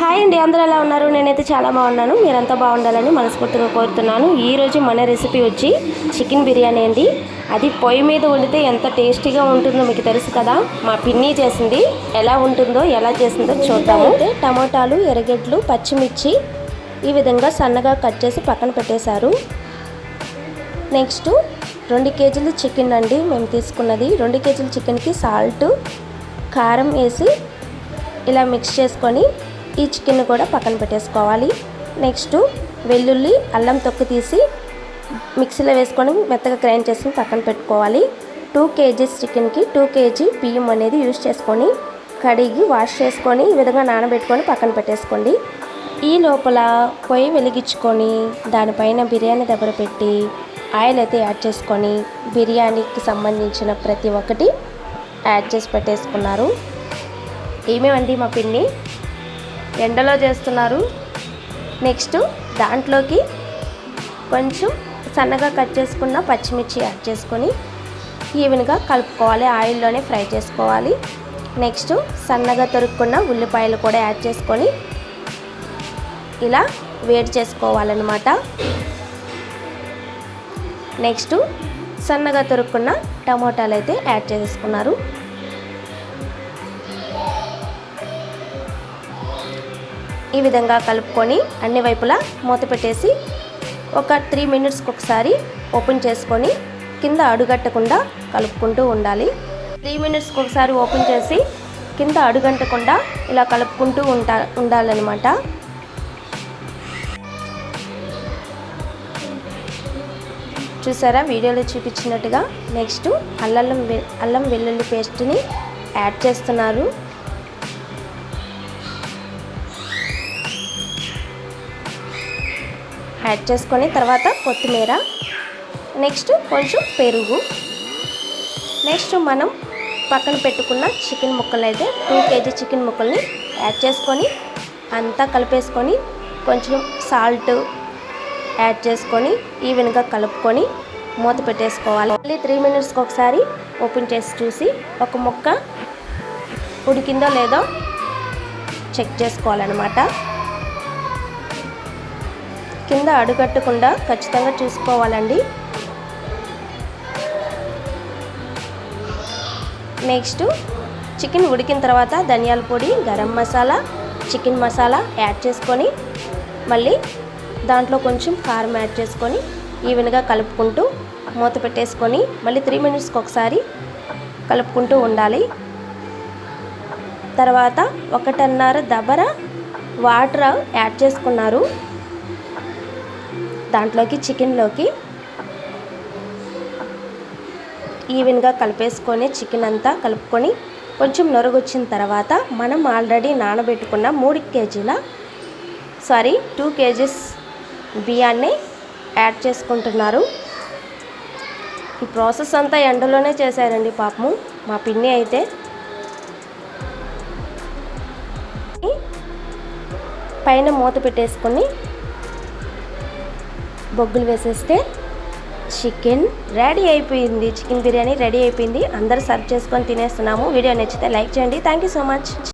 Hi అండి అందరూ ఎలా ఉన్నారు? నేనైతే చాలా బాగున్నాను. మీరంతా బాగుండాలని మనస్ఫూర్తిగా కోరుతున్నాను. ఈరోజు మన రెసిపీ వచ్చి చికెన్ బిర్యానీ అండి. అది పొయ్యి మీద వండితే ఎంత టేస్టీగా ఉంటుందో మీకు తెలుసు కదా? మా పిన్ని చేసింది. ఎలా ఉంటుందో ఎలా చేసిందో చూద్దాము. అయితే టమాటాలు ఎర్రగడ్డలు పచ్చిమిర్చి ఈ విధంగా సన్నగా కట్ చేసి పక్కన పెట్టేశారు. నెక్స్ట్ రెండు కేజీలు చికెన్ అండి. మేము తీసుకున్నది రెండు కేజీల చికెన్కి సాల్ట్ కారం వేసి ఇలా మిక్స్ చేసుకొని ఈ చికెన్ కూడా పక్కన పెట్టేసుకోవాలి. నెక్స్ట్ వెల్లుల్లి అల్లం తొక్కు తీసి మిక్సీలో వేసుకొని మెత్తగా గ్రైండ్ చేసుకొని పక్కన పెట్టుకోవాలి. టూ కేజీస్ చికెన్కి టూ కేజీ బియ్యం అనేది యూజ్ చేసుకొని కడిగి వాష్ చేసుకొని ఈ విధంగా నానబెట్టుకొని పక్కన పెట్టేసుకోండి. ఈ లోపల పొయ్యి వెలిగించుకొని దానిపైన బిర్యానీ దగ్గర పెట్టి ఆయిల్ అయితే యాడ్ చేసుకొని బిర్యానీకి సంబంధించిన ప్రతి ఒక్కటి యాడ్ చేసి పెట్టేసుకున్నారు. ఏమేమండి మా పిన్ని? ఎండలో చేస్తున్నారు. నెక్స్ట్ దాంట్లోకి కొంచెం సన్నగా కట్ చేసుకున్న పచ్చిమిర్చి యాడ్ చేసుకొని ఈవెన్గా కలుపుకోవాలి. ఆయిల్లోనే ఫ్రై చేసుకోవాలి. నెక్స్ట్ సన్నగా తొరుక్కున్న ఉల్లిపాయలు కూడా యాడ్ చేసుకొని ఇలా వేడి చేసుకోవాలన్నమాట. నెక్స్ట్ సన్నగా తొరుక్కున్న టమోటాలు అయితే యాడ్ చేసుకున్నారు. ఈ విధంగా కలుపుకొని అన్ని వైపులా మూత పెట్టేసి ఒక త్రీ మినిట్స్కి ఒకసారి ఓపెన్ చేసుకొని కింద అడుగట్టకుండా కలుపుకుంటూ ఉండాలి. త్రీ మినిట్స్కి ఒకసారి ఓపెన్ చేసి కింద అడుగంటకుండా ఇలా కలుపుకుంటూ ఉంటా ఉండాలన్నమాట. చూసారా? వీడియోలో చూపించినట్టుగా నెక్స్ట్ అల్లం అల్లం వెల్లుల్లి పేస్ట్ని యాడ్ చేస్తున్నారు. యాడ్ చేసుకొని తర్వాత కొత్తిమీర. నెక్స్ట్ కొంచెం పెరుగు. నెక్స్ట్ మనం పక్కన పెట్టుకున్న చికెన్ ముక్కలు అయితే టూ కేజీ చికెన్ ముక్కల్ని యాడ్ చేసుకొని అంతా కలిపేసుకొని కొంచెం సాల్ట్ యాడ్ చేసుకొని ఈవెన్గా కలుపుకొని మూత పెట్టేసుకోవాలి. మళ్ళీ త్రీ మినిట్స్కి ఒకసారి ఓపెన్ చేసి చూసి ఒక ముక్క ఉడికిందో లేదో చెక్ చేసుకోవాలన్నమాట. కింద అడుగట్టకుండా ఖచ్చితంగా చూసుకోవాలండి. నెక్స్ట్ చికెన్ ఉడికిన తర్వాత ధనియాల పొడి గరం మసాలా చికెన్ మసాలా యాడ్ చేసుకొని మళ్ళీ దాంట్లో కొంచెం కారం యాడ్ చేసుకొని ఈవెన్గా కలుపుకుంటూ మూత పెట్టేసుకొని మళ్ళీ త్రీ మినిట్స్కి ఒకసారి కలుపుకుంటూ ఉండాలి. తర్వాత ఒకటిన్నర దబర వాటర్ యాడ్ చేసుకున్నారు. దాంట్లోకి చికెన్లోకి ఈవెన్గా కలిపేసుకొని చికెన్ అంతా కలుపుకొని కొంచెం నొరగొచ్చిన తర్వాత మనం ఆల్రెడీ నానబెట్టుకున్న మూడు కేజీల సారీ టూ కేజీస్ బియ్యాన్ని యాడ్ చేసుకుంటున్నారు. ఈ ప్రాసెస్ అంతా ఎండలోనే చేశారండి పాపము. మా పిన్ని అయితే పైన మూత పెట్టేసుకొని బొగ్గులు వేసేస్తే చికెన్ రెడీ అయిపోయింది. చికెన్ బిర్యానీ రెడీ అయిపోయింది. అందరూ సర్వ్ చేసుకొని తినేస్తున్నాము. వీడియో నచ్చితే లైక్ చేయండి. Thank you so much